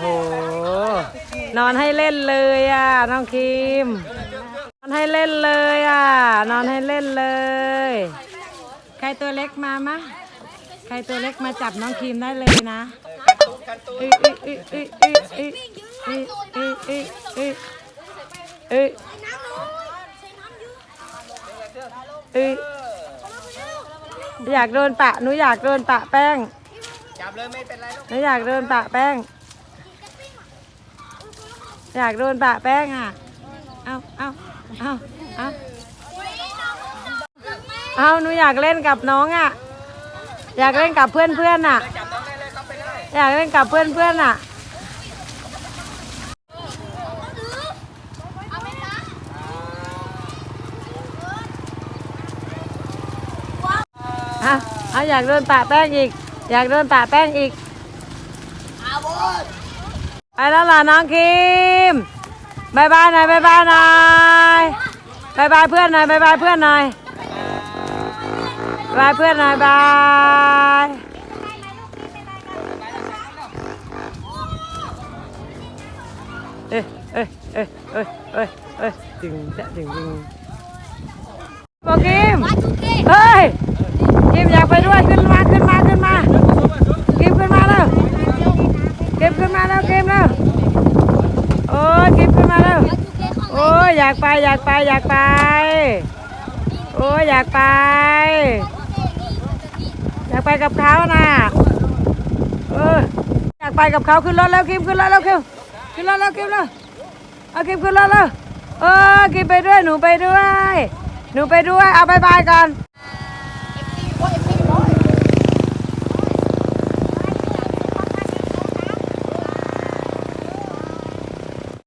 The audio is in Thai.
โอ้นอนให้เล่นเลยอะน้องคิม นอนให้เล่นเลยอะ นอนให้เล่นเลย ใครตัวเล็กมามะใครตัวเล็กมาจับน้องคิมได้เลยนะอึอึอึอึอึอึอึอึอึ เอ้ยเอ้ยเอ้ยอยากโดนปะหนูอยากโดนปะแป้งจับเลยไม่เป็นไรลูกหนูอยากโดนปะแป้ง อยากโดนปะแป้งอะเอาเอาเอาเอาเอาหนูอยากเล่นกับน้องอะ อยากเล่นกับเพื่อนเพื่อนๆอะจับน้องได้เลยครับไปเลยอยากเล่นกับเพื่อนเพื่อนๆอะ อะเอาอยากโดนปะแป้งอีก อยากโดนปะแป้งอีกไปแล้วล่ะน้องคิมบายบายหน่อยบายบายหน่อยบายบายเพื่อนหน่อยบายบายเพื่อนหน่อยบายบายเพื่อนหน่อยบายเอ้ยเอ้ยเอ้ยเอ้ยเอ้ยเอ้ยจึงจะจึงจึงบอกคิม เฮ้ยกิมอยากไปด้วยขึ้นมาขึ้นมาขึ้นมากิมขึ้นมาแล้วกิมขึ้นมาแล้วกิมแล้วโอ้ยกิมขึ้นมาแล้ว โอ้ยอยากไปอยากไปอยากไป โอ้ยอยากไป อยากไปกับเขาน่ะเอออยากไปกับเขาขึ้นรถแล้วกิมขึ้นรถแล้วกิมขึ้นรถแล้วกิมแล้วเอากิมขึ้นรถแล้วเออกิมไปด้วยหนูไปด้วย หนูไปด้วยเอาบายบายก่อน